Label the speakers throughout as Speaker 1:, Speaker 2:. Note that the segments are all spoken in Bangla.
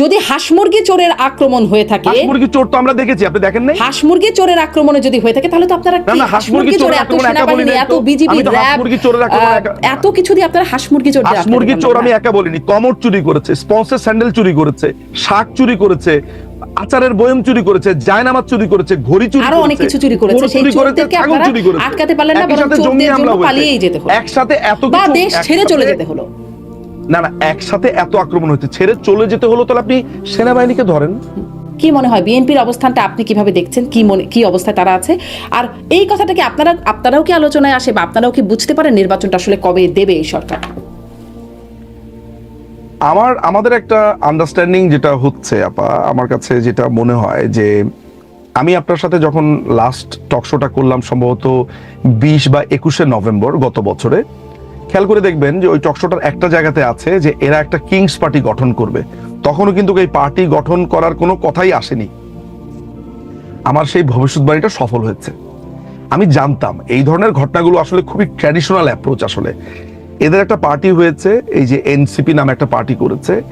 Speaker 1: যদি হাঁসমুরগি চোরের আক্রমণ হয়ে থাকে
Speaker 2: হাঁস মুরগি চোর তো আমরা দেখেছি আপনি দেখেন নাই?
Speaker 1: হাঁসমুর্গি চোরের আক্রমণে যদি হয়ে থাকে তাহলে তো আপনারা কি?
Speaker 2: হাঁস-মুরগি
Speaker 1: চোর
Speaker 2: চোরের
Speaker 1: এত সেনাবাহিনী এত। বিজিবি র্যাব
Speaker 2: হাঁস-মুরগি চোরের আক্রমণ
Speaker 1: এত কিছু দিয়ে আপনারা হাঁসমুর্গি চোর
Speaker 2: হাঁস মুরগি চোর আমি একা বলিনি। কমর চুরি করেছে স্পন্সর স্যান্ডেল চুরি করেছে শাক চুরি করেছে আচারের বয়ম চুরি করেছে জায়নামাজ চুরি করেছে ঘড়ি চুরি
Speaker 1: আরও অনেক কিছু চুরি করেছে। সেই চোরদেরকে আপনারা আটকাতে পারলেন না, বরং চোরদের জন্য পালিয়েই যেতে হলো।
Speaker 2: একসাথে এত
Speaker 1: বা
Speaker 2: কিছু
Speaker 1: দেশ ছেড়ে চলে যেতে হলো।
Speaker 2: না না একসাথে এত আক্রমণ হচ্ছে ছেড়ে চলে যেতে হলো তাহলে আপনি সেনাবাহিনীকে ধরেন।
Speaker 1: কি মনে হয় বিএনপির অবস্থানটা আপনি কীভাবে দেখছেন? কি মনে কি অবস্থায় তারা আছে? আর এই কথাটা কি আপনারা আপনারাও কি আলোচনায় আসে বা আপনারাও কি বুঝতে পারেন নির্বাচনটা আসলে কবে দেবে এই সরকার?
Speaker 2: আমার আমাদের একটা আন্ডারস্ট্যান্ডিং যেটা হচ্ছে আপা আমার কাছে যেটা মনে হয় যে আমি আপনার সাথে যখন লাস্ট টক শোটা করলাম সম্ভবত বিশ বা একুশে নভেম্বর গত বছরে খেয়াল করে দেখবেন যে ওই টক শোটার একটা জায়গাতে আছে যে এরা একটা কিংস পার্টি গঠন করবে। তখনও কিন্তু এই পার্টি গঠন করার কোনো কথাই আসেনি। আমার সেই ভবিষ্যৎবাণীটা সফল হয়েছে। আমি জানতাম এই ধরনের ঘটনাগুলো আসলে খুবই ট্র্যাডিশনাল অ্যাপ্রোচ আসলে। এদের একটা পার্টি হয়েছে, এই যে এনসিপি নামে একটা পার্টি করেছে।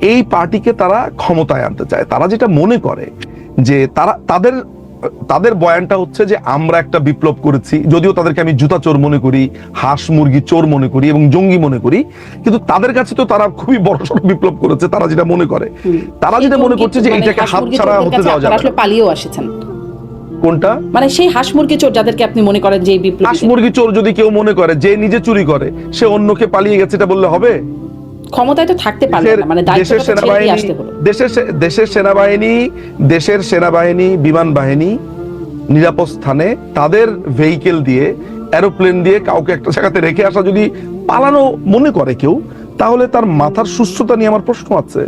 Speaker 2: এই পার্টিকে তারা ক্ষমতায় আনতে চায়। তারা যেটা মনে করে যে তারা, তাদের তাদের বয়ানটা হচ্ছে যে আমরা একটা বিপ্লব করেছি যদিও তাদেরকে আমি জুতা চোর মনে করি হাঁস মুরগি চোর মনে করি এবং জঙ্গি মনে করি কিন্তু তাদের কাছে তো তারা খুবই বড়সড় বিপ্লব করেছে তারা যেটা মনে করে। তারা যেটা মনে করছে যে
Speaker 1: মানে
Speaker 2: এইটাকে
Speaker 1: হাঁসমুরগি
Speaker 2: হাতছাড়া হতে দেওয়া যাবে
Speaker 1: আসলে পালিয়েও আসেছেন।
Speaker 2: কোনটা?
Speaker 1: মানে সেই হাঁস মুরগি চোর যাদেরকে আপনি মনে করেন যে বিপ্লবী
Speaker 2: হাঁস মুরগি চোর যদি কেউ মনে করে যে নিজে চুরি করে সে অন্যকে পালিয়ে গেছে এটা বললে হবে?
Speaker 1: ক্ষমতায় তো থাকতে পারলেন না মানে
Speaker 2: দেশের সেনাবাহিনী দেশের দেশের সেনাবাহিনী দেশের সেনাবাহিনী বিমান বাহিনী নিরাপদ স্থানে তাদের ভেহিকেল দিয়ে এরোপ্লেন দিয়ে কাউকে একটা জায়গাতে রেখে আসা যদি পালানো মনে করে কেউ তাহলে তার মাথার সুস্থতা নিয়ে আমার প্রশ্ন আছে।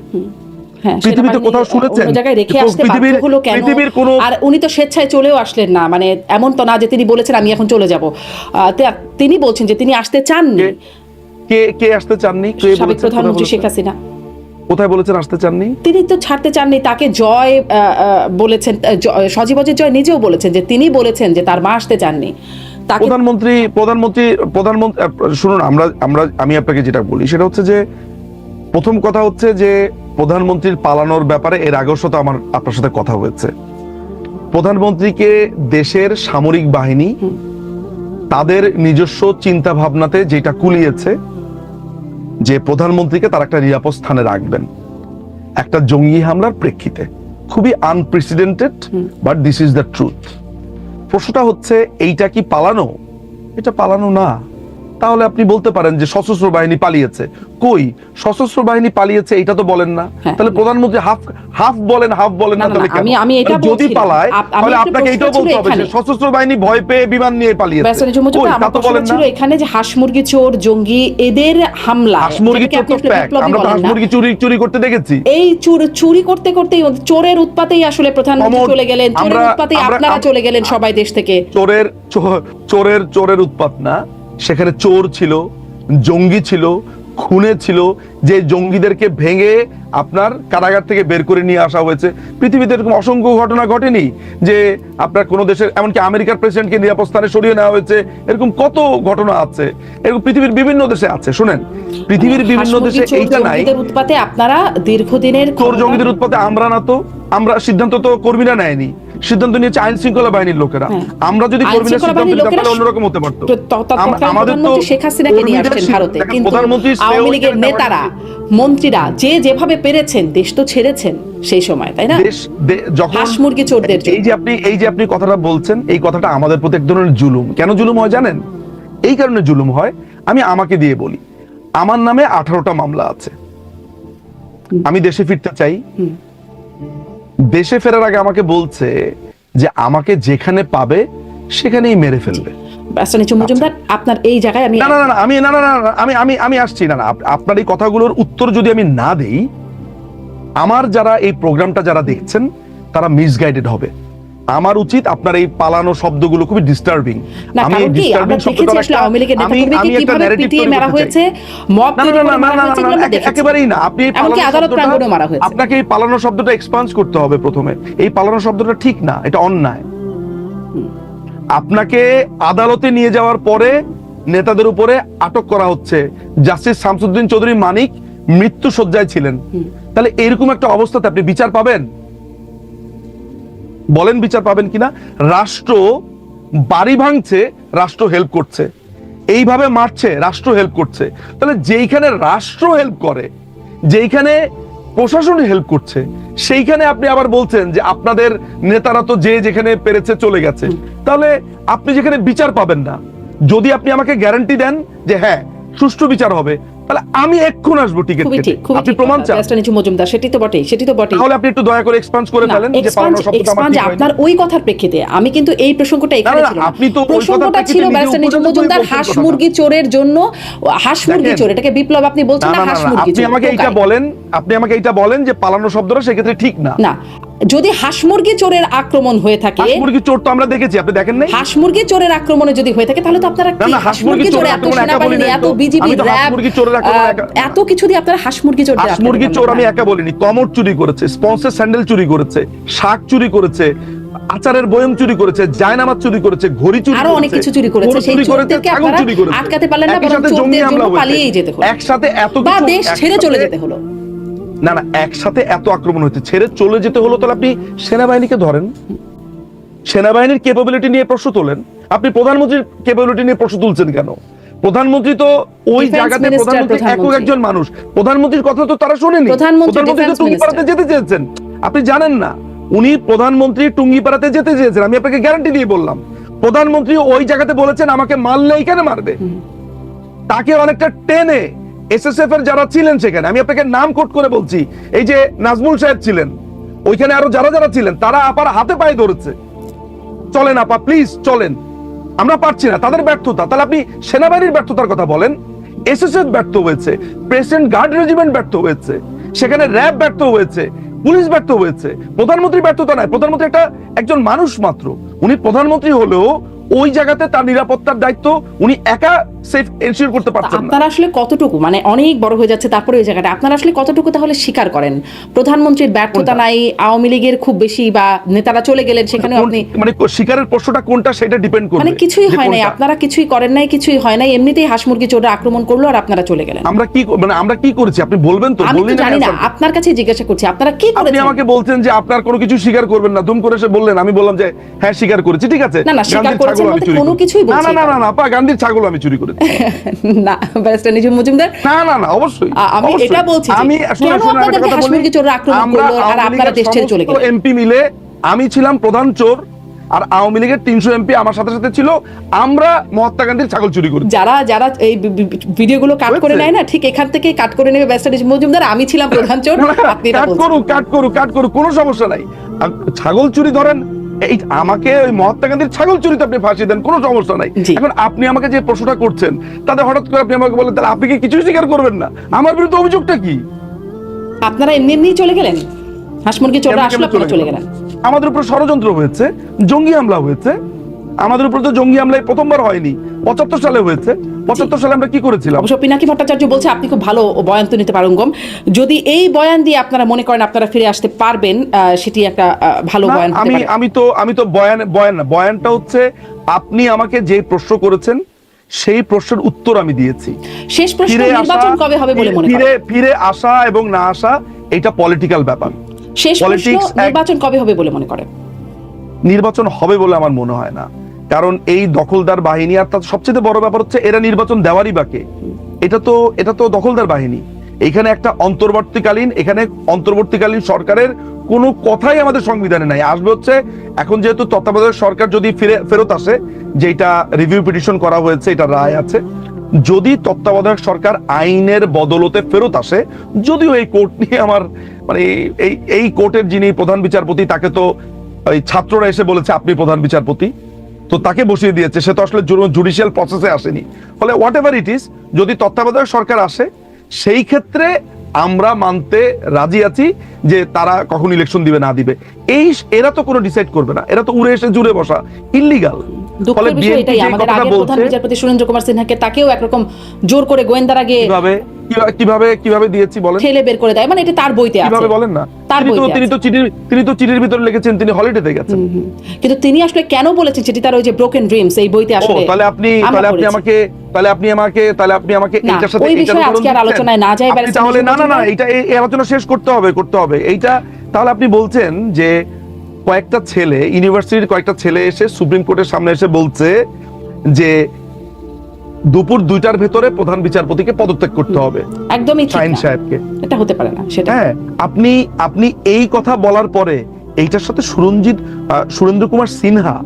Speaker 1: হ্যাঁ
Speaker 2: পৃথিবীতে কোথাও শুনেছেন?
Speaker 1: জায়গায় রেখে
Speaker 2: তো
Speaker 1: আসতে
Speaker 2: পৃথিবীর-
Speaker 1: হলো কেন?
Speaker 2: পৃথিবীর কোনো-
Speaker 1: আর উনি তো স্বেচ্ছায় চলেও আসলেন না মানে এমন তো না যে তিনি বলেছেন আমি এখন চলে যাব। তিনি বলছেন যে তিনি আসতে চাননি।
Speaker 2: কে- কে আসতে চাননি? কে
Speaker 1: সাবেক প্রধানমন্ত্রী শেখ হাসিনা।
Speaker 2: কোথায় বলেছেন আসতে চাননি?
Speaker 1: তিনি তো ছাড়তে চাননি তাকে জয় বলেছেন সজীবজের জয় নিজেও বলেছেন যে তিনি বলেছেন যে তার মা আসতে চাননি।
Speaker 2: প্রধানমন্ত্রী প্রধানমন্ত্রী প্রধানমন্ত্রী শুনুন আমরা আমরা আমি আপনাকে যেটা বলি সেটা হচ্ছে যে প্রথম কথা হচ্ছে যে প্রধানমন্ত্রীর পালানোর ব্যাপারে এর আগেও সাথে আমার আপনার সাথে কথা হয়েছে। প্রধানমন্ত্রীকে দেশের সামরিক বাহিনী তাদের নিজস্ব চিন্তা ভাবনাতে যেটা কুলিয়েছে যে প্রধানমন্ত্রীকে তার একটা নিরাপদ স্থানে রাখবেন। একটা জঙ্গি হামলার প্রেক্ষিতে। খুবই unprecedented but this is the truth প্রশ্নটা হচ্ছে এইটা কি পালানো? এটা পালানো না। তাহলে আপনি বলতে পারেন যে সশস্ত্র বাহিনী পালিয়েছে। কই? সশস্ত্র বাহিনী পালিয়েছে এটা তো বলেন না।
Speaker 1: হ্যাঁ।
Speaker 2: তাহলে প্রধানমন্ত্রী হাফ হাফ বলেন হাফ বলেন
Speaker 1: না,
Speaker 2: তাহলে
Speaker 1: আমি- আমি এটা
Speaker 2: যদি পালায় তাহলে আপনাকে এটাও বলতে হবে যে সশস্ত্র বাহিনী ভয় পেয়ে বিমান নিয়ে পালিয়েছে। কই, তা তো বলেন না।
Speaker 1: এখানে যে হাঁস মুরগি চোর জঙ্গি এদের হামলা।
Speaker 2: হাঁস মুরগি চোর তো।
Speaker 1: বিপ্লবী
Speaker 2: আমরা তো হাঁস মুরগি চুরি চুরি করতে দেখেছি।
Speaker 1: এই চুর- চুরি করতে করতেই চোরের উৎপাতেই আসলে প্রধানমন্ত্রী চলে গেলেন। চোরের উৎপাতেই আপনারা চলে গেলেন সবাই দেশ থেকে।
Speaker 2: চোরের চোরের চোরের উৎপাত না। সেখানে চোর ছিল জঙ্গি ছিল খুনে ছিল যে জঙ্গিদেরকে ভেঙে আপনার কারাগার থেকে বের করে নিয়ে আসা হয়েছে। পৃথিবীতে এরকম অসংখ্য ঘটনা ঘটেনি যে আপনার কোনো দেশের এমনকি আমেরিকার প্রেসিডেন্টকে নিরাপদ স্থানে সরিয়ে নেওয়া হয়েছে। এরকম কত ঘটনা আছে? এরকম পৃথিবীর বিভিন্ন দেশে আছে শুনেন। পৃথিবীর বিভিন্ন দেশে এইটা নাই।
Speaker 1: উৎপাতে আপনারা দীর্ঘদিনের
Speaker 2: চোর জঙ্গিদের উৎপাতে আমরা না তো আমরা সিদ্ধান্ত তো কর্মীরা নেয়নি। সিদ্ধান্ত নিয়েছে আইন শৃঙ্খলা বাহিনীর লোকেরা।
Speaker 1: হ্যাঁ।
Speaker 2: আমরা যদি
Speaker 1: শৃঙ্খলা
Speaker 2: সিদ্ধান্ত নিতাম তাহলে অন্যরকম হতে পারতো আমাদের তো
Speaker 1: শেখ হাসিনাকে নিয়ে আসছেন ভারতে। কিন্তু আওয়ামী লীগের নেতারা মন্ত্রীরা যে যেভাবে পেরেছেন দেশ তো ছেড়েছেন সেই সময় তাই না?
Speaker 2: দেশ যখন
Speaker 1: হাঁস মুরগি চোরদের
Speaker 2: এই যে আপনি এই যে আপনি কথাটা বলছেন এই কথাটা আমাদের প্রতি এক ধরনের জুলুম। কেন জুলুম হয় জানেন? এই কারণে জুলুম হয়। আমি আমাকে দিয়ে বলি আমার নামে আঠারোটা মামলা আছে। আমি দেশে ফিরতে চাই। দেশে ফেরার আগে আমাকে বলছে যে আমাকে যেখানে পাবে সেখানেই মেরে ফেলবে।
Speaker 1: মজুমদার আপনার এই জায়গায় আমি
Speaker 2: না না না আমি না না না না, আমি আমি আমি আসছি না না আপনার এই কথাগুলোর উত্তর যদি আমি না দেই আমার যারা এই প্রোগ্রামটা যারা দেখছেন তারা মিসগাইডেড হবে। আমার উচিত আপনার এই পালানো শব্দগুলো খুবই ডিস্টার্বিং
Speaker 1: কারণ কি? আমরা দেখেছি আসলে আওয়ামী লীগের নেতাকর্মীকে কীভাবে পিটিয়ে মারা হয়েছে মব তৈরি করে মারা হয়েছে এগুলো আমরা দেখেছি।
Speaker 2: একেবারেই না। আপনি এই
Speaker 1: এমনকি
Speaker 2: পালানো
Speaker 1: আদালত
Speaker 2: শব্দটা-
Speaker 1: প্রাঙ্গণেও মারা হয়েছে।
Speaker 2: আপনাকে এই পালানো শব্দটা এক্সপান্স করতে হবে প্রথমে। এই পালানো শব্দটা ঠিক না এটা অন্যায়। আপনাকে আদালতে নিয়ে যাওয়ার পরে নেতাদের উপরে আটক করা হচ্ছে। জাস্টিস শামসুদ্দিন চৌধুরী মানিক মৃত্যু সজ্জায় ছিলেন তাহলে এরকম একটা অবস্থাতে আপনি বিচার পাবেন? বলেন বিচার পাবেন কিনা? রাষ্ট্র বাড়ি ভাঙছে, রাষ্ট্র হেল্প করছে। এইভাবে মারছে, রাষ্ট্র হেল্প করছে। তাহলে যেইখানে রাষ্ট্র হেল্প করে, যেইখানে প্রশাসন হেল্প করছে, সেইখানে আপনি আবার বলছেন যে আপনাদের নেতারা তো যে যেখানে পেরেছে চলে গেছে। তাহলে আপনি যেখানে বিচার পাবেন না, যদি আপনি আমাকে গ্যারান্টি দেন যে হ্যাঁ সুষ্ঠু বিচার হবে তাহলে আমি এক্ষুন আসব টিকিট কেটে। আপনি প্রমাণ চান?
Speaker 1: নিচু মজুমদার সেটি তো বটেই সেটি তো বটেই।
Speaker 2: তাহলে আপনি একটু দয়া করে এক্সপান্স করে ফেলেন যে পালানো শব্দটা আমার ঠিক
Speaker 1: আপনার ওই কথার প্রেক্ষিতে আমি কিন্তু এই প্রসঙ্গটা এখানে ছিল
Speaker 2: আপনি তো
Speaker 1: প্রসঙ্গটা ছিল
Speaker 2: প্রেক্ষিতে
Speaker 1: নিচু মজুমদার হাঁস মুরগি চোরের জন্য হাঁস মুরগি চোর এটাকে বিপ্লব আপনি বলছেন
Speaker 2: না
Speaker 1: হাঁস মুরগি
Speaker 2: আপনি আমাকে
Speaker 1: টোকাই।
Speaker 2: বলেন আপনি আমাকে এইটা বলেন যে পালানো শব্দটা সেক্ষেত্রে ঠিক না।
Speaker 1: না যদি হাঁস মুরগি চোরের আক্রমণ হয়ে থাকে
Speaker 2: হাঁস মুরগি চোর তো আমরা দেখেছি আপনি দেখেন নাই
Speaker 1: হাঁস মুরগি চোরের আক্রমণে যদি হয়ে থাকে তাহলে তো আপনারা
Speaker 2: না, না,
Speaker 1: হাঁস মুরগি চোর এত সেনাবাহিনী এত। বিজিবি র্যাব
Speaker 2: মুরগি চোরের আক্রমণ
Speaker 1: এত কিছু দিয়ে আপনারা হাঁস মুরগি চোর
Speaker 2: হাঁস মুরগি চোর আমি একা বলিনি কমর চুরি করেছে স্পন্সর স্যান্ডেল চুরি করেছে শাক চুরি করেছে আচারের বয়ম চুরি করেছে জায়নামাজ চুরি করেছে ঘড়ি চুরি
Speaker 1: আরও অনেক কিছু চুরি করেছে। সেই চোরদেরকে আপনারা আটকাতে পারলেন না, বরং চোরদের জন্য পালিয়েই যেতে হলো।
Speaker 2: একসাথে এত
Speaker 1: বা
Speaker 2: কিছু
Speaker 1: দেশ ছেড়ে চলে যেতে হলো
Speaker 2: না না একসাথে এত আক্রমণ হচ্ছে ছেড়ে চলে যেতে হলো তাহলে আপনি সেনাবাহিনীকে ধরেন। সেনাবাহিনীর কেপাবিলিটি নিয়ে প্রশ্ন তোলেন। আপনি প্রধানমন্ত্রীর ক্যাপাবিলিটি নিয়ে প্রশ্ন তুলছেন কেন? প্রধানমন্ত্রী তো ওই জায়গাতে প্রধানমন্ত্রী একক একজন মানুষ। প্রধানমন্ত্রীর কথা তো তারা শোনেনি।
Speaker 1: প্রধানমন্ত্রী,
Speaker 2: তো টুঙ্গিপাড়াতে যেতে চেয়েছেন। আপনি জানেন না উনি প্রধানমন্ত্রী টুঙ্গিপাড়াতে যেতে চেয়েছেন। আমি আপনাকে গ্যারান্টি দিয়ে বললাম। প্রধানমন্ত্রী ওই জায়গাতে বলেছেন আমাকে মারলে এইখানে মারবে? তাকে অনেকটা টেনে এসএসএফ এর যারা ছিলেন সেখানে, আমি আপনাকে নাম কোট করে বলছি, এই যে নাজমুল সাহেব ছিলেন, ওইখানে আরও যারা যারা ছিলেন, তারা আপার হাতে পায়ে ধরেছে। চলেন আপা প্লিজ চলেন। আমরা পারছি না, তাদের ব্যর্থতা। তাহলে আপনি সেনাবাহিনীর ব্যর্থতার কথা বলেন। এসএসএফ ব্যর্থ হয়েছে প্রেসিডেন্ট গার্ড রেজিমেন্ট ব্যর্থ হয়েছে, সেখানে র্যাব ব্যর্থ হয়েছে, পুলিশ ব্যর্থ হয়েছে। প্রধানমন্ত্রী ব্যর্থতা নাই, প্রধানমন্ত্রী একটা একজন মানুষ মাত্র। উনি প্রধানমন্ত্রী হলেও ওই জায়গাতে তার নিরাপত্তার দায়িত্ব উনি একা সেফ এনশিওর করতে পারছেন না।
Speaker 1: আপনারা আসলে কতটুকু মানে অনেক বড় হয়ে যাচ্ছে তারপরে ওই জায়গাটা আপনারা আসলে কতটুকু তাহলে স্বীকার করেন? প্রধানমন্ত্রীর ব্যর্থতা নাই আওয়ামী লীগের খুব বেশি বা নেতারা চলে গেলেন সেখানেও
Speaker 2: কোন-
Speaker 1: আপনি
Speaker 2: মানে শিকারের প্রশ্নটা কোনটা সেটা ডিপেন্ড করবে।
Speaker 1: মানে কিছুই হয় নাই আপনারা কিছুই করেন নাই কিছুই হয় নাই এমনিতেই হাঁস মুরগি চোররা আক্রমণ করল আর আপনারা চলে গেলেন।
Speaker 2: আমরা কি মানে আমরা কি করেছি? আপনি বলবেন তো
Speaker 1: আমি জানি না আপনার কাছে জিজ্ঞাসা করছি আপনারা কি করেছেন?
Speaker 2: আপনি আমাকে বলছেন যে আপনার কোনো কিছু স্বীকার করবেন না দুম করে এসে বললেন আমি বললাম যে হ্যাঁ স্বীকার করেছি ঠিক আছে?
Speaker 1: না, না, স্বীকার
Speaker 2: ছাগল আমি চুরি
Speaker 1: কোনো কিছুই
Speaker 2: না
Speaker 1: বলছি
Speaker 2: না না
Speaker 1: না।
Speaker 2: না না আপা গান্ধীর ছাগল আমি চুরি
Speaker 1: না ব্যারিস্টার নিজুম মজুমদার।
Speaker 2: না না না অবশ্যই
Speaker 1: আমি এটা বলছি
Speaker 2: আমি
Speaker 1: আপনাদেরকে হাঁস মুরগি চোররা আক্রমণ করল আর আপনারা দেশ ছেড়ে চলে গেলেন?
Speaker 2: এমপি মিলে আমি ছিলাম প্রধান চোর আর আওয়ামী লীগের তিনশো এমপি আমার সাথে সাথে ছিল। আমরা মহাত্মা গান্ধীর ছাগল চুরি করি।
Speaker 1: যারা যারা এই ভিডিওগুলো কাট করে নেয় না ঠিক এখান থেকে কাট করে নেবে নিজুম মজুমদার। আমি ছিলাম প্রধান চোর আপনি
Speaker 2: কাট করুক কাট করুক কাট করুক কোনো সমস্যা নাই। ছাগল চুরি ধরেন এই আমাকে ওই মহাত্মা গান্ধীর ছাগল চুরিতে আপনি ফাঁসি দেন কোনো সমস্যা নাই। এখন আপনি আমাকে যে প্রশ্নটা করছেন তাতে হঠাৎ করে আপনি আমাকে বলেন তাহলে আপনি কি কিছুই স্বীকার করবেন না? আমার বিরুদ্ধে অভিযোগটা কি?
Speaker 1: আপনারা এমনি এমনি চলে গেলেন?
Speaker 2: হাসমুরগি
Speaker 1: আসলে চলে গেলেন?
Speaker 2: আমাদের উপর ষড়যন্ত্র হয়েছে জঙ্গি হামলা হয়েছে আমাদের উপর তো জঙ্গি হামলায় প্রথমবার হয়নি। পঁচাত্তর সালে হয়েছে। পঁচাত্তর সালে আমরা কি করেছিলাম?
Speaker 1: অবশ্য পিনাকি ভট্টাচার্য বলছে আপনি খুব ভালো বয়ান তো নিতে পারঙ্গম। যদি এই বয়ান দিয়ে আপনারা মনে করেন আপনারা ফিরে আসতে পারবেন সেটি একটা ভালো বয়ান
Speaker 2: আমি আমি তো আমি তো বয়ান বয়ান না। বয়ানটা হচ্ছে আপনি আমাকে যে প্রশ্ন করেছেন সেই প্রশ্নের উত্তর আমি দিয়েছি।
Speaker 1: শেষ প্রশ্ন নির্বাচন কবে হবে বলে মনে
Speaker 2: ফিরে
Speaker 1: করেন?
Speaker 2: ফিরে আসা এবং না আসা এটা পলিটিক্যাল ব্যাপার।
Speaker 1: শেষ প্রশ্ন নির্বাচন কবে হবে বলে মনে করেন?
Speaker 2: নির্বাচন হবে বলে আমার মনে হয় না। কারণ এই দখলদার বাহিনী, আর তার সবচেয়ে বড় ব্যাপার হচ্ছে এরা নির্বাচন দেওয়ারই বাকে। এটা তো এটা তো দখলদার বাহিনী। এখানে একটা অন্তর্বর্তীকালীন, এখানে অন্তর্বর্তীকালীন সরকারের কোনো কথাই আমাদের সংবিধানে নাই। আসবে হচ্ছে, এখন যেহেতু তত্ত্বাবধায়ক সরকার যদি ফিরে, ফেরত আসে, যেটা রিভিউ পিটিশন করা হয়েছে, এটা রায় আছে, যদি তত্ত্বাবধায়ক সরকার আইনের বদলতে ফেরত আসে, যদিও এই কোর্ট নিয়ে আমার মানে এই এই কোর্টের যিনি প্রধান বিচারপতি, তাকে তো ছাত্ররা এসে বলেছে, আপনি প্রধান বিচারপতি। তো তাকে বসিয়ে দিয়েছে। সে তো আসলে জুডিশিয়াল প্রসেসে আসেনি। ফলে হোয়াট এভার ইট ইস যদি তত্ত্বাবধায়ক সরকার আসে সেই ক্ষেত্রে আমরা মানতে রাজি আছি যে তারা কখন ইলেকশন দিবে না দিবে। এই এরা তো কোনো ডিসাইড করবে না। এরা তো উড়ে এসে জুড়ে বসা। ইলিগাল
Speaker 1: দুঃখের বিষয় এটাই। আমাদের আগের প্রধান বিচারপতি সুরেন্দ্র কুমার সিনহাকে তাকেও একরকম জোর করে গোয়েন্দার আগে
Speaker 2: কীভাবে কিভাবে- দিয়েছি বলেন?
Speaker 1: ঠেলে বের করে দেয় মানে এটা তার বইতে আছে।
Speaker 2: কীভাবে বলেন না?
Speaker 1: তার বইতে
Speaker 2: তিনি তো চিঠির তিনি তো চিঠির ভিতরে লিখেছেন তিনি হলিডেতে গেছেন।
Speaker 1: কিন্তু তিনি আসলে কেন বলেছেন সেটি তার ওই যে ব্রোকেন ড্রিমস এই বইতে আসলে
Speaker 2: তাহলে আপনি তাহলে আপনি আমাকে তাহলে আপনি আমাকে তাহলে আপনি আমাকে এইটার সাথে
Speaker 1: ওই
Speaker 2: এইটার
Speaker 1: বিষয়ে আজকে আর আলোচনায় না যাই, ব্যারিস্টার
Speaker 2: তাহলে না না না এটা এই আলোচনা শেষ করতে হবে করতে হবে। এইটা তাহলে আপনি বলছেন যে কয়েকটা ছেলে ইউনিভার্সিটির কয়েকটা ছেলে এসে সুপ্রিম কোর্টের সামনে এসে বলছে যে দুপুর দুইটার ভেতরে প্রধান বিচারপতিকে পদত্যাগ করতে হবে।
Speaker 1: একদমই সাইন
Speaker 2: শাহিন সাহেবকে।
Speaker 1: এটা হতে পারে না সেটা
Speaker 2: হ্যাঁ আপনি আপনি এই কথা বলার পরে এইটার সাথে সুরঞ্জিত আহ, সুরেন্দ্র কুমার সিনহা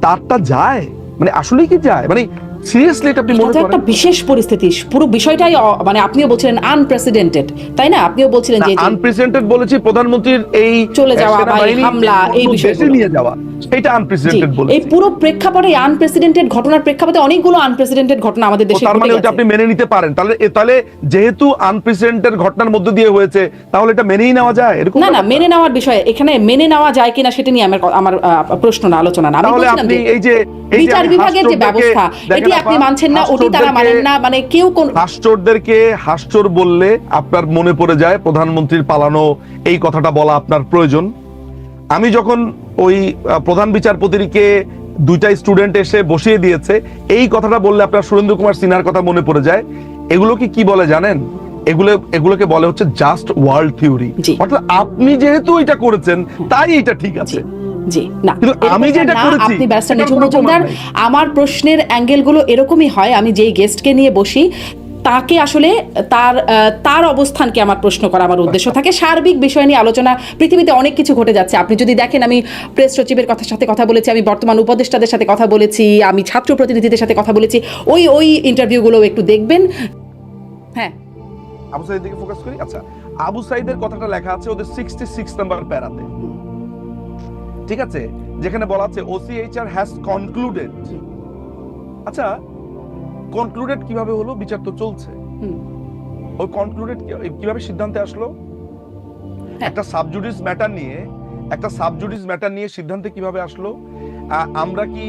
Speaker 2: তারটা যায়? মানে আসলেই কি যায়? মানে সিরিয়াসলি এটা আপনি মনে
Speaker 1: তো একটা বিশেষ পরিস্থিতি। পুরো বিষয়টাই মানে আপনিও বলছিলেন আনপ্রেসিডেন্টেড তাই না? আপনিও বলছিলেন যে
Speaker 2: আনপ্রেসিডেন্টেড বলেছি প্রধানমন্ত্রীর এই
Speaker 1: চলে যাওয়া বা হামলা, এই বিষয়গুলো।
Speaker 2: নিয়ে যাওয়া এটা আনপ্রেসিডেন্টেড
Speaker 1: এই পুরো প্রেক্ষাপটে আনপ্রেসিডেন্টেড ঘটনার প্রেক্ষাপটে অনেকগুলো আনপ্রেসিডেন্টেড ঘটনা আমাদের দেশে
Speaker 2: তার মানে ওটা আপনি মেনে নিতে পারেন। তাহলে তাহলে যেহেতু আনপ্রেসিডেন্টের ঘটনার মধ্য দিয়ে হয়েছে তাহলে এটা মেনেই নেওয়া যায়? এরকম
Speaker 1: না না মেনে নেওয়ার বিষয় এখানে মেনে নেওয়া যায় কিনা সেটা নিয়ে আমার আমার প্রশ্ন না আলোচনা না। আমি বলছিলাম
Speaker 2: এই যে এই যে
Speaker 1: বিচার বিভাগের যে ব্যবস্থা এটি আপনি মানছেন না ওটি তারা মানেন না মানে কেউ কোন
Speaker 2: হাস্যরদেরকে হাস্যর বললে আপনার মনে পড়ে যায় প্রধানমন্ত্রীর পালানো এই কথাটা বলা আপনার প্রয়োজন। আমি যখন ওই প্রধান বিচারপতিকে দুইটা স্টুডেন্ট এসে বসিয়ে দিয়েছে এই কথাটা বললে আপনার সুরেন্দ্র কুমার সিনহার কথা মনে পড়ে যায়। এগুলোকে কি কি বলে জানেন? এগুলো এগুলোকে বলে হচ্ছে জাস্ট ওয়ার্ল্ড থিওরি অর্থাৎ আপনি যেহেতু এটা করেছেন তাই এটা ঠিক আছে।
Speaker 1: জি না।
Speaker 2: আমি যেটা করেছি,
Speaker 1: আপনি ব্যারিস্টার
Speaker 2: প্রমাণ
Speaker 1: মজুমদার আমার প্রশ্নের অ্যাঙ্গেলগুলো এরকমই হয় আমি যেই গেস্টকে নিয়ে বসি তাকে আসলে তার তার অবস্থানকে আমার প্রশ্ন করা আমার উদ্দেশ্য থাকে। সার্বিক বিষয় নিয়ে আলোচনা পৃথিবীতে অনেক কিছু ঘটে যাচ্ছে। আপনি যদি দেখেন আমি প্রেস সচিবের কথার সাথে কথা বলেছি আমি বর্তমান উপদেষ্টাদের সাথে কথা বলেছি আমি ছাত্র প্রতিনিধিদের সাথে কথা বলেছি ওই ওই ইন্টারভিউগুলো একটু দেখবেন। হ্যাঁ।
Speaker 2: আবু সাইদের দিকে ফোকাস করি? আচ্ছা আবু সাইদের কথাটা লেখা আছে ওদের সিক্সটি সিক্স নাম্বার প্যারাতে। ঠিক আছে? যেখানে বলা আছে ওসিএইচআর হ্যাজ কনক্লুডেড আচ্ছা কনক্লুডেড কীভাবে হলো? বিচার তো চলছে।
Speaker 1: হুম।
Speaker 2: ওই কনক্লুডেড কীভাবে সিদ্ধান্তে আসলো?
Speaker 1: হ্যাঁ।
Speaker 2: একটা সাবজুডিস ম্যাটার নিয়ে একটা সাবজুডিস ম্যাটার নিয়ে সিদ্ধান্তে কীভাবে আসলো? আমরা কি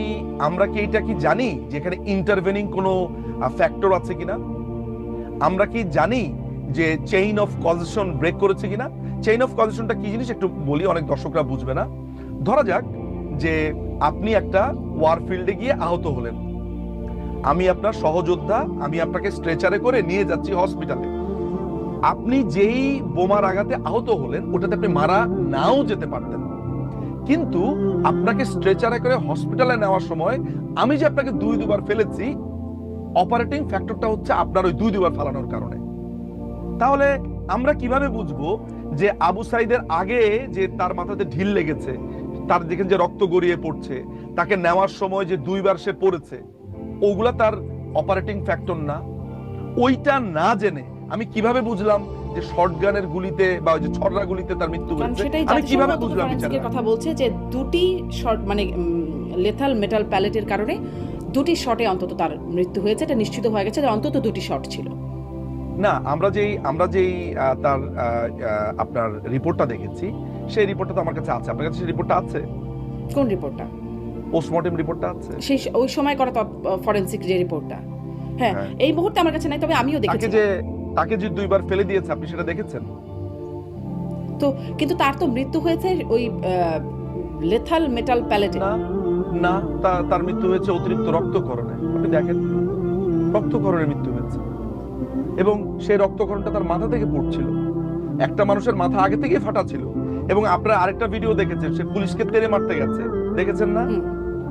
Speaker 2: আমরা কি এটা কি জানি যেখানে ইন্টারভেনিং কোনো ফ্যাক্টর আছে কিনা? আমরা কি জানি যে চেইন অফ কজেশন ব্রেক করেছে কিনা? চেইন অফ কজেশনটা কি জিনিস? একটু বলি অনেক দর্শকরা বুঝবে না। ধরা যাক যে আপনি একটা ওয়ার ফিল্ডে গিয়ে আহত হলেন। আমি আপনার সহযোদ্ধা, আমি আপনাকে স্ট্রেচারে করে নিয়ে যাচ্ছি হসপিটালে। আপনি যেই বোমার আঘাতে আহত হলেন, ওটাতে আপনি মারা নাও যেতে পারতেন। কিন্তু আপনাকে স্ট্রেচারে করে হসপিটালে নেওয়ার সময় আমি যে আপনাকে দুই দুবার ফেলেছি, অপারেটিং ফ্যাক্টরটা হচ্ছে আপনার ওই দুই দুবার ফালানোর কারণে। তাহলে আমরা কীভাবে বুঝব যে আবু সাইদের আগে যে তার মাথাতে ঢিল লেগেছে তার দেখেন যে রক্ত গড়িয়ে পড়ছে তাকে নেওয়ার সময় যে দুইবার সে পড়েছে ওগুলা তার অপারেটিং ফ্যাক্টর না। ওইটা না জেনে আমি কীভাবে বুঝলাম যে শর্টগানের গুলিতে বা যে ছড়রা গুলিতে তার মৃত্যু হয়েছে? আমি কীভাবে বুঝলাম
Speaker 1: কথা বলছে যে দুটি শর্ট মানে লেথাল মেটাল প্যালেটের কারণে দুটি শটে অন্তত তার মৃত্যু হয়েছে। এটা নিশ্চিত হয়ে গেছে যে অন্তত দুটি শট ছিল।
Speaker 2: না আমরা যেই আমরা যেই তার আপনার রিপোর্টটা দেখেছি সেই রিপোর্টটা তো আমার কাছে আছে। আপনার কাছে সেই রিপোর্টটা আছে?
Speaker 1: কোন রিপোর্টটা?
Speaker 2: পোস্টমর্টেম রিপোর্টটা আছে?
Speaker 1: সেই ওই সময় করা ফরেন্সিক যে রিপোর্টটা। হ্যাঁ
Speaker 2: হ্যাঁ।
Speaker 1: এই মুহূর্তে আমার কাছে নাই তবে আমিও
Speaker 2: তাকে
Speaker 1: দেখেছি।
Speaker 2: যে তাকে যে দুইবার ফেলে দিয়েছে আপনি সেটা দেখেছেন?
Speaker 1: তো কিন্তু তার তো মৃত্যু হয়েছে ওই লেথাল মেটাল প্যালেটে।
Speaker 2: না না তা- তার মৃত্যু হয়েছে অতিরিক্ত রক্তক্ষরণে। আপনি দেখেন রক্তক্ষরণে মৃত্যু হয়েছে। এবং সেই রক্তক্ষরণটা তার মাথা থেকে পড়ছিল। একটা মানুষের মাথা আগে থেকেই ফাটা ছিল। এবং আপনারা আরেকটা ভিডিও দেখেছেন সে পুলিশকে তেড়ে মারতে গেছে। দেখেছেন না?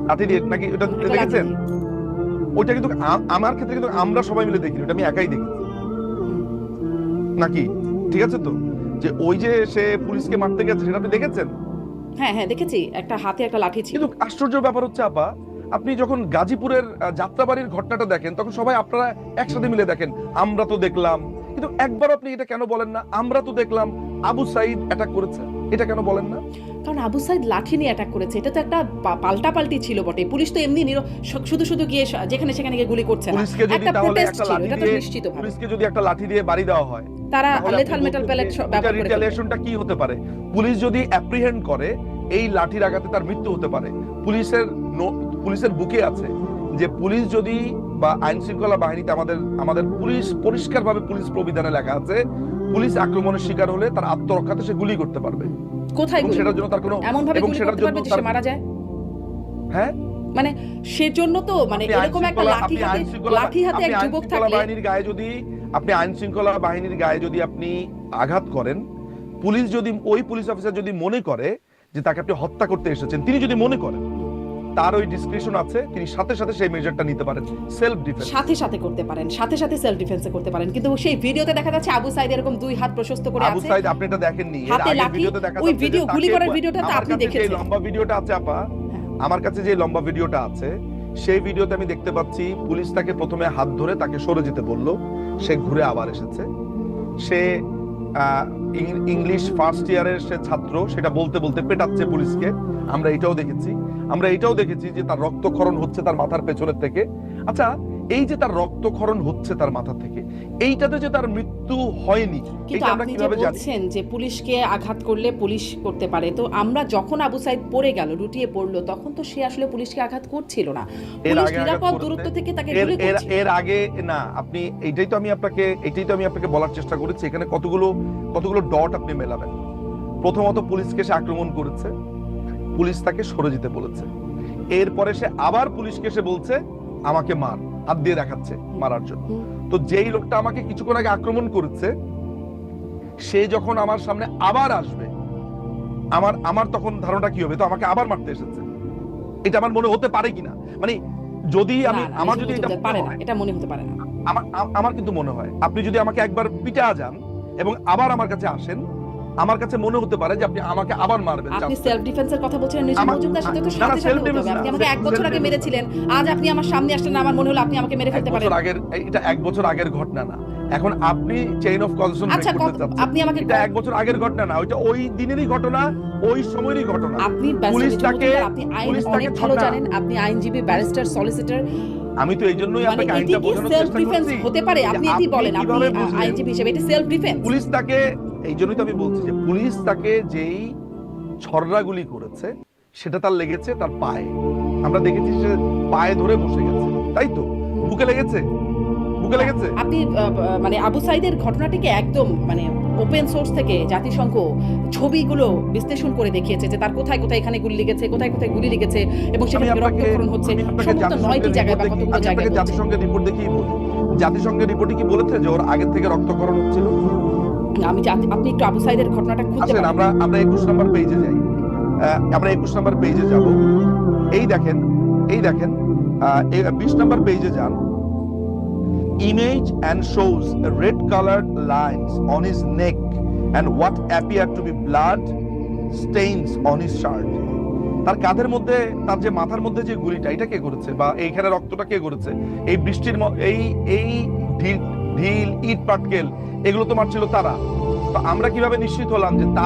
Speaker 2: লাঠি দিয়ে নাকি এটা দেখেছেন? ওইটা কিন্তু আমার ক্ষেত্রে কিন্তু আমরা সবাই মিলে দেখি ওটা আমি একাই দেখেছি নাকি? ঠিক আছে তো? যে ওই যে সে পুলিশকে মারতে গেছে সেটা আপনি দেখেছেন?
Speaker 1: হ্যাঁ হ্যাঁ দেখেছি। একটা হাতে একটা লাঠি ছিল।
Speaker 2: কিন্তু আশ্চর্য ব্যাপার হচ্ছে আপা আপনি যখন গাজীপুরের যাত্রাবাড়ির ঘটনাটা দেখেন তখন সবাই আপনারা একসাথে মিলে দেখেন। আমরা তো দেখলাম। কিন্তু একবার আপনি এটা কেন বলেন না? আমরা তো দেখলাম আবু সাইদ অ্যাটাক করেছে। এটা কেন বলেন না?
Speaker 1: কারণ আবু সাইদ লাঠি নিয়ে অ্যাটাক করেছে। এটা তো একটা পাল্টা পাল্টি ছিল বটে। পুলিশ তো এমনি নির- শুধু শুধু গিয়ে যেখানে সেখানে গিয়ে গুলি করছে না।
Speaker 2: পুলিশকে যদি
Speaker 1: একটা
Speaker 2: তাহলে
Speaker 1: প্রোটেস্ট
Speaker 2: একটা
Speaker 1: ছিল
Speaker 2: লাঠি
Speaker 1: এটা তো
Speaker 2: দিয়ে
Speaker 1: নিশ্চিত ভাবে
Speaker 2: পুলিশকে যদি একটা লাঠি দিয়ে বাড়ি দেওয়া হয়
Speaker 1: তারা লেথাল মেটাল প্যালেট ব্যবহার করে।
Speaker 2: রিটালিয়েশনটা কি হতে পারে? পুলিশ যদি অ্যাপ্রিহেন্ড করে এই লাঠির আঘাতে তার মৃত্যু হতে পারে। পুলিশের পুলিশের বুকে আছে যে পুলিশ যদি বা আইন শৃঙ্খলা বাহিনীতে আমাদের আমাদের পুলিশ পরিষ্কারভাবে পুলিশ প্রবিধানে লেখা আছে পুলিশ আক্রমণের শিকার হলে তার আত্মরক্ষাতে সে গুলি করতে পারবে।
Speaker 1: কোথায়
Speaker 2: সেটার জন্য তার কোনো
Speaker 1: এমন ভাবে গুলি করতে পারবে সে মারা যায়?
Speaker 2: হ্যাঁ?
Speaker 1: মানে সেজন্য তো মানে এরকম একটা লাঠি হাতে লাঠি হাতে এক যুবক থাকলে
Speaker 2: বাহিনীর গায়ে যদি আপনি আইন শৃঙ্খলা বাহিনীর গায়ে যদি আপনি আঘাত করেন পুলিশ যদি ওই পুলিশ অফিসার যদি মনে করে যে তাকে আপনি হত্যা করতে এসেছেন তিনি যদি মনে করেন তার ওই ডিসক্রিপশন আছে তিনি সাথে সাথে সেই মেজারটা নিতে পারেন সেলফ ডিফেন্স
Speaker 1: সাথে সাথে করতে পারেন সাথে সাথে সেলফ ডিফেন্সে করতে পারেন। কিন্তু সেই ভিডিওতে দেখা যাচ্ছে আবু সাইদ এরকম দুই হাত প্রশস্ত করে আছে।
Speaker 2: আবু সাইদ আপনি এটা দেখেননি। এর আগের ভিডিওতে দেখা
Speaker 1: ওই ভিডিও, গুলি করার ভিডিওটা তো
Speaker 2: আমার
Speaker 1: আপনি
Speaker 2: কাছে যে
Speaker 1: দেখেছেন।
Speaker 2: লম্বা ভিডিওটা আছে আপা
Speaker 1: হ্যাঁ।
Speaker 2: আমার কাছে যে লম্বা ভিডিওটা আছে সেই ভিডিওতে আমি দেখতে পাচ্ছি পুলিশ তাকে প্রথমে হাত ধরে তাকে সরে যেতে বলল। সে ঘুরে আবার এসেছে। সে ইংলিশ ফার্স্ট ইয়ারের সে ছাত্র, সেটা বলতে বলতে পেটাচ্ছে পুলিশকে। আমরা এটাও দেখেছি। আমরা এটাও দেখেছি যে তার রক্তক্ষরণ হচ্ছে তার মাথার পেছনের থেকে। আচ্ছা এই যে তার রক্তক্ষরণ হচ্ছে তার মাথা থেকে এইটাতে যে তার মৃত্যু হয়নি
Speaker 1: কিন্তু আপনি যে বলছেন যে পুলিশকে আঘাত করলে পুলিশ করতে পারে তো আমরা যখন আবু সাইদ পড়ে গেল লুটিয়ে পড়ল তখন তো সে আসলে পুলিশকে আঘাত করছিল না। পুলিশ নিরাপদ দূরত্ব থেকে তাকে গুলি
Speaker 2: এর
Speaker 1: করছে
Speaker 2: এর আগে না আপনি এইটাই তো আমি আপনাকে এটাই তো আমি আপনাকে বলার চেষ্টা করেছি। এখানে কতগুলো কতগুলো ডট আপনি মেলাবেন। প্রথমত পুলিশকে সে আক্রমণ করেছে। পুলিশ তাকে সরে যেতে বলেছে। এরপরে সে আবার পুলিশকে সে বলছে আমাকে মার। হাত দিয়ে দেখাচ্ছে মারার জন্য। তো যেই লোকটা আমাকে কিছুক্ষণ আগে আক্রমণ করেছে সে যখন আমার সামনে আবার আসবে আমার আমার তখন ধারণা কি হবে? তো আমাকে আবার মারতে এসেছে। এটা আমার মনে হতে পারে কিনা? মানে যদি আমি আমার যদি এটা
Speaker 1: পারে না। এটা মনে হতে পারে না।
Speaker 2: আমার আমার কিন্তু মনে হয় আপনি যদি আমাকে একবার পিটা যান এবং আবার আমার কাছে আসেন আমার কাছে মনে হতে পারে যে আপনি আমাকে আবার মারবেন
Speaker 1: আপনি সেলফ ডিফেন্সের কথা বলছিলেন নিজে মজুমদার সাথে তো সাথে সাথে আপনি আমাকে এক বছর আগে মেরেছিলেন আজ আপনি আমার সামনে আসলেন না, আমার মনে হলো আপনি আমাকে মেরে ফেলতে পারেন।
Speaker 2: আগের এটা এক বছর আগের ঘটনা না। এখন আপনি চেইন অফ কজেশন
Speaker 1: আচ্ছা আপনি আমাকে
Speaker 2: এটা এক বছর আগের ঘটনা না ওইটা ওই দিনেরই ঘটনা ওই সময়েরই ঘটনা।
Speaker 1: আপনি ব্যারিস্টার
Speaker 2: পুলিশ তাকে-
Speaker 1: আপনি আইন অনেক ভালো জানেন আপনি আইনজীবী ব্যারিস্টার সলিসিটর
Speaker 2: আমি তো এই জন্যই
Speaker 1: মানে
Speaker 2: আপনাকে আইনটা বোঝানোর চেষ্টা করছি।
Speaker 1: হতে পারে? আপনি এটি বলেন আপনি আইনজীবী হিসেবে এটি সেলফ ডিফেন্স
Speaker 2: পুলিশ তাকে এই জন্যই তো আমি বলছি যে পুলিশ তাকে যেই ছররাগুলি করেছে সেটা তার লেগেছে তার পায়ে। আমরা দেখেছি সে পায়ে ধরে বসে গেছে। তাই তো? বুকে লেগেছে? বুকে লেগেছে?
Speaker 1: আপনি মানে আবু সাইদের ঘটনাটিকে একদম মানে ওপেন সোর্স থেকে জাতিসংঘ ছবিগুলো বিশ্লেষণ করে দেখিয়েছে যে তার কোথায় কোথায় এখানে গুলি লেগেছে কোথায় কোথায় গুলি লেগেছে এবং সেখানে রক্তক্ষরণ হচ্ছে। সমস্ত নয়টি জায়গায় বা কতগুলো জায়গায়
Speaker 2: জাতিসংঘের রিপোর্ট দেখেই বলি। জাতিসংঘের রিপোর্টে কি বলেছে যে ওর আগের থেকে রক্তক্ষরণ হচ্ছিল?
Speaker 1: আমি আপনি একটু আবু সাইদের ঘটনাটা খুঁজতে
Speaker 2: আসেন
Speaker 1: পারেন।
Speaker 2: আমরা আমরা একুশ নম্বর পেজে যাই। আমরা একুশ নম্বর পেজে যাব। এই দেখেন এই দেখেন বিশ নাম্বার পেজে যান। Image and shows red coloured lines on his neck and what appear to be blood stains on his shirt তার কাঁধের মধ্যে, তার যে মাথার মধ্যে যে গুলিটা, এটা কে করেছে? বা এইখানে রক্তটা কে করেছে? এই বৃষ্টির এই এই ঢিল ঢিল, ইট, পাটকেল, এগুলো তো মারছিল তারা। তো আমরা কীভাবে নিশ্চিত হলাম যে তা